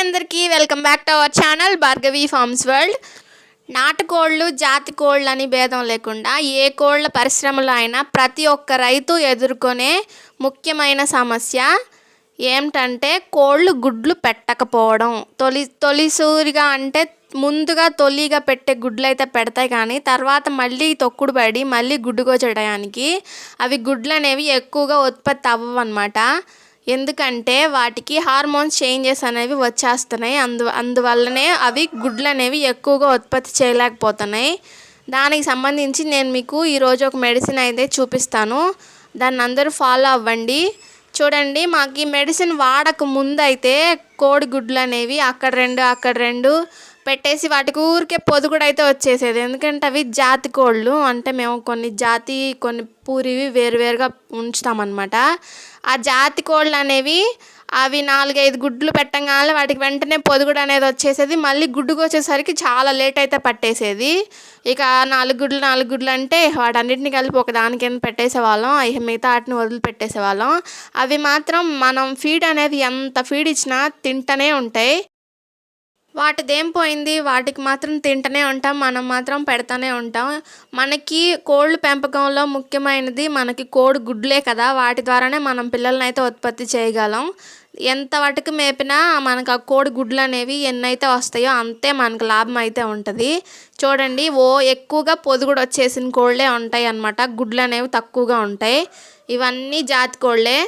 అందరికీ welcome back to our channel Bhargavi farms world. నాటుకోళ్ళు జాతి కోళ్ళు అని భేదం లేకుండా ఏ కోళ్ళ పరిశ్రమలో అయినా ప్రతి ఒక్క రైతు ఎదుర్కొనే ముఖ్యమైన సమస్య ఏమిటంటే కోళ్ళు గుడ్లు పెట్టకపోవడం. తొలి తొలిసూరిగా అంటే ముందుగా తొలిగా పెట్టే గుడ్లు అయితే పెడతాయి కానీ తర్వాత మళ్ళీ తొక్కుడు పడి మళ్ళీ గుడ్డుకొచ్చడానికి అవి గుడ్లు అనేవి ఎక్కువగా ఉత్పత్తి అవ్వవు అనమాట ఎందుకంటే వాటికి హార్మోన్స్ చేంజెస్ అనేవి వచ్చేస్తున్నాయి. అందు అందువల్లనే అవి గుడ్లు అనేవి ఎక్కువగా ఉత్పత్తి చేయలేకపోతున్నాయి. దానికి సంబంధించి నేను మీకు ఈరోజు ఒక మెడిసిన్ అయితే చూపిస్తాను. దాన్ని అందరూ ఫాలో అవ్వండి. చూడండి మాకు ఈ మెడిసిన్ వాడక ముందు అయితే కోడి గుడ్లు అనేవి అక్కడ రెండు అక్కడ రెండు పెట్టేసి వాటికి ఊరికే పొదుగుడు అయితే వచ్చేసేది. ఎందుకంటే అవి జాతి కోళ్ళు. అంటే మేము కొన్ని జాతి కొన్ని పూరివి వేరువేరుగా ఉంచుతామన్నమాట. ఆ జాతి కోళ్ళు అనేవి అవి నాలుగైదు గుడ్లు పెట్టగానే వాటికి వెంటనే పొదుగుడు అనేది వచ్చేసేది. మళ్ళీ గుడ్డుకు వచ్చేసరికి చాలా లేట్ అయితే పట్టేసేది. ఇక నాలుగు గుడ్లు నాలుగు గుడ్లు అంటే వాటన్నిటిని కలిపి ఒక దాని కింద పెట్టేసేవాళ్ళం. అవి మిగతా వాటిని వదిలిపెట్టేసేవాళ్ళం అవి మాత్రం మనం ఫీడ్ అనేది ఎంత ఫీడ్ ఇచ్చినా తింటూనే ఉంటాయి. వాటిదేం పోయింది? వాటికి మాత్రం తింటూనే ఉంటాం మనం మాత్రం పెడతానే ఉంటాం. మనకి కోళ్ళు పెంపకంలో ముఖ్యమైనది మనకి కోడి గుడ్లే కదా. వాటి ద్వారానే మనం పిల్లల్ని అయితే ఉత్పత్తి చేయగలం. ఎంత వాటికి మేపినా మనకు ఆ కోడి గుడ్లు అనేవి ఎన్నైతే వస్తాయో అంతే మనకు లాభం అయితే ఉంటుంది. చూడండి ఓ ఎక్కువగా పొదుగుడు వచ్చేసిన కోళ్ళే ఉంటాయి అన్నమాట గుడ్లు అనేవి తక్కువగా ఉంటాయి. ఇవన్నీ జాతి కోళ్ళే.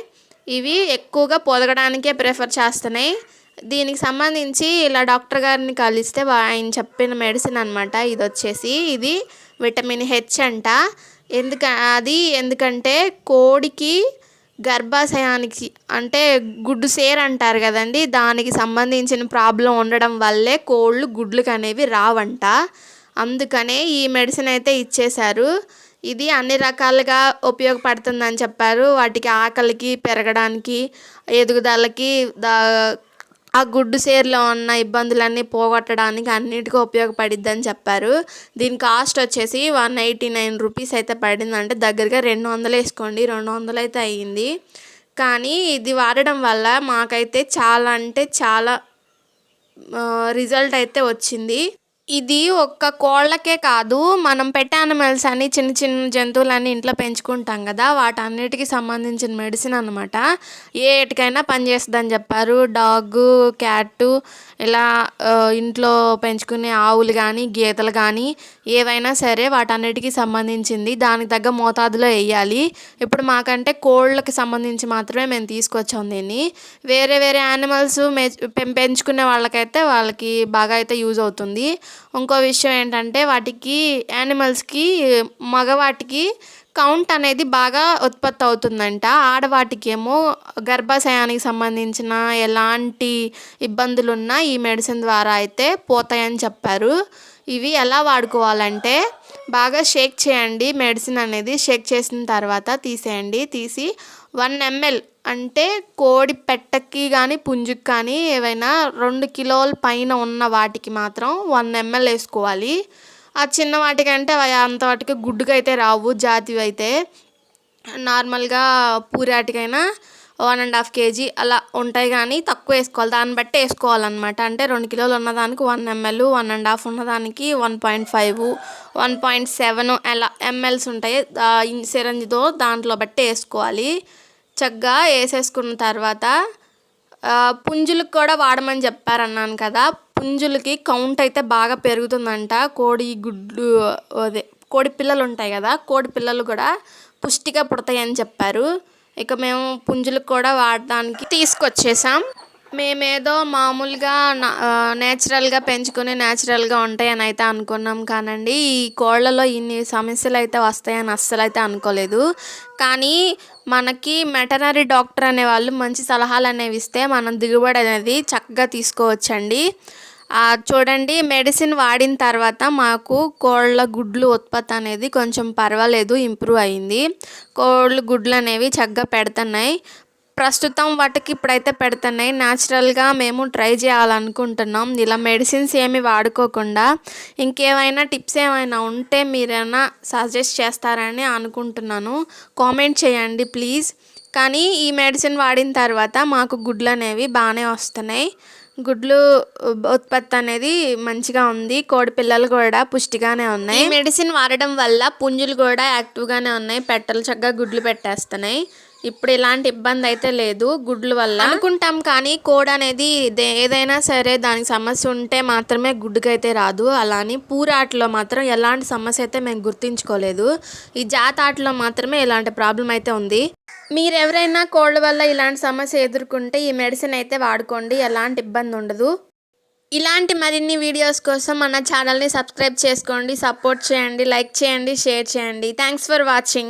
ఇవి ఎక్కువగా పొదగడానికే ప్రిఫర్ చేస్తున్నాయి. దీనికి సంబంధించి ఇలా డాక్టర్ గారిని కలిస్తే ఆయన చెప్పిన మెడిసిన్ అనమాట ఇది వచ్చేసి ఇది విటమిన్ హెచ్ అంట. ఎందుక అది ఎందుకంటే కోడికి గర్భాశయానికి అంటే గుడ్డు సేర్ అంటారు కదండి. దానికి సంబంధించిన ప్రాబ్లం ఉండడం వల్లే కోళ్ళు గుడ్లకు అనేవి రావంట. అందుకనే ఈ మెడిసిన్ అయితే ఇచ్చేశారు. ఇది అన్ని రకాలుగా ఉపయోగపడుతుందని చెప్పారు. వాటికి ఆకలికి పెరగడానికి ఎదుగుదలకి దా ఆ గుడ్డు సేర్లో ఉన్న ఇబ్బందులన్నీ పోగొట్టడానికి అన్నిటికీ ఉపయోగపడిద్దని చెప్పారు. దీని కాస్ట్ వచ్చేసి వన్ ఎయిటీ నైన్ రూపీస్ అయితే పడిందంటే దగ్గరగా రెండు వందలు వేసుకోండి. రెండు వందలు అయితే అయ్యింది. కానీ ఇది వాడడం వల్ల మాకైతే చాలా అంటే చాలా రిజల్ట్ అయితే వచ్చింది. ఇది ఒక్క కోళ్ళకే కాదు మనం పెట్ యానిమల్స్ అని చిన్న చిన్న జంతువులన్నీ ఇంట్లో పెంచుకుంటాం కదా వాటన్నిటికి సంబంధించిన మెడిసిన్ అనమాట ఏటికైనా పనిచేస్తుందని చెప్పారు. డాగ్ క్యాట్ ఇలా ఇంట్లో పెంచుకునే ఆవులు కానీ గీతలు కానీ ఏవైనా సరే వాటన్నిటికీ సంబంధించింది. దానికి తగ్గ మోతాదులో వేయాలి. ఇప్పుడు మాకంటే కోళ్ళకి సంబంధించి మాత్రమే మేము తీసుకొచ్చాం దీన్ని. వేరే వేరే యానిమల్స్ పెంచుకునే వాళ్ళకైతే వాళ్ళకి బాగా అయితే యూజ్ అవుతుంది. ఇంకో విషయం ఏంటంటే వాటికి యానిమల్స్కి మగవాటికి కౌంట్ అనేది బాగా ఉత్పత్తి అవుతుందంట. ఆడవాటికి ఏమో గర్భాశయానికి సంబంధించిన ఎలాంటి ఇబ్బందులు ఉన్నా ఈ మెడిసిన్ ద్వారా అయితే పోతాయని చెప్పారు. ఇవి ఎలా వాడుకోవాలంటే బాగా షేక్ చేయండి. మెడిసిన్ అనేది షేక్ చేసిన తర్వాత తీసేయండి. తీసి వన్ ఎంఎల్ అంటే కోడి పెట్టకి కానీ పుంజుకి కానీ ఏవైనా రెండు కిలోల పైన ఉన్న వాటికి మాత్రం వన్ ఎంఎల్ వేసుకోవాలి. ఆ చిన్న వాటికంటే అవి అంత వాటికి గుడ్డుకైతే అయితే రావు జాతివి అయితే. నార్మల్గా పూరాటికైనా వన్ అండ్ హాఫ్ కేజీ అలా ఉంటాయి కానీ తక్కువ వేసుకోవాలి. దాన్ని బట్టి వేసుకోవాలన్నమాట. అంటే రెండు కిలోలు ఉన్నదానికి one ML one and half ఉన్నదానికి one point five one point seven అలా ఎంఎల్స్ ఉంటాయి. సిరంజితో దాంట్లో బట్టి వేసుకోవాలి. చక్కగా వేసేసుకున్న తర్వాత పుంజులకు కూడా వాడమని చెప్పారన్నాను కదా. పుంజులకి కౌంట్ అయితే బాగా పెరుగుతుందంట. కోడి గుడ్లు అదే కోడి పిల్లలు ఉంటాయి కదా. కోడి పిల్లలు కూడా పుష్టిగా పుడతాయని చెప్పారు. ఇక మేము పుంజులకు కూడా వాడడానికి తీసుకొచ్చేసాం. మేమేదో మామూలుగా నేచురల్గా పెంచుకుని నేచురల్గా ఉంటాయని అయితే అనుకున్నాం కానండి. ఈ కోళ్ళలో ఇన్ని సమస్యలు అయితే వస్తాయని అస్సలు అయితే అనుకోలేదు. కానీ మనకి వెటనరీ డాక్టర్ అనే వాళ్ళు మంచి సలహాలు అనేవి ఇస్తే మనం దిగుబడి అనేది చక్కగా తీసుకోవచ్చండి. చూడండి మెడిసిన్ వాడిన తర్వాత మాకు కోళ్ళ గుడ్లు ఉత్పత్తి అనేది కొంచెం పర్వాలేదు ఇంప్రూవ్ అయింది. కోళ్ళ గుడ్లు అనేవి చక్కగా పెడుతున్నాయి. ప్రస్తుతం వాటికి ఇప్పుడైతే పెడుతున్నాయి. న్యాచురల్గా మేము ట్రై చేయాలనుకుంటున్నాం. ఇలా మెడిసిన్స్ ఏమి వాడుకోకుండా. ఇంకేమైనా టిప్స్ ఏమైనా ఉంటే మీరైనా సజెస్ట్ చేస్తారని అనుకుంటున్నాను. కామెంట్ చేయండి ప్లీజ్ కానీ ఈ మెడిసిన్ వాడిన తర్వాత మాకు గుడ్లు అనేవి బాగానే వస్తున్నాయి. గుడ్లు ఉత్పత్తి అనేది మంచిగా ఉంది. కోడి పిల్లలు కూడా పుష్టిగానే ఉన్నాయి. మెడిసిన్ వాడడం వల్ల పుంజులు కూడా యాక్టివ్గానే ఉన్నాయి. పెట్టలు చక్కగా గుడ్లు పెట్టేస్తున్నాయి. ఇప్పుడు ఇలాంటి ఇబ్బంది అయితే లేదు గుడ్ల వల్ల. అనుకుంటాం కానీ కోడ్ అనేది ఏదైనా సరే దానికి సమస్య ఉంటే మాత్రమే గుడ్డుకైతే రాదు. అలాని పూరాటలో మాత్రం ఎలాంటి సమస్య అయితే మేము గుర్తించుకోలేదు. ఈ జాత ఆటలో మాత్రమే ఇలాంటి ప్రాబ్లం అయితే ఉంది. మీరు ఎవరైనా కోల్డ్ వల్ల ఇలాంటి సమస్య ఎదుర్కొంటే ఈ మెడిసిన్ అయితే వాడుకోండి ఎలాంటి ఇబ్బంది ఉండదు. ఇలాంటి మరిన్ని వీడియోస్ కోసం మన ఛానల్ని సబ్స్క్రైబ్ చేసుకోండి సపోర్ట్ చేయండి లైక్ చేయండి షేర్ చేయండి. Thanks for watching.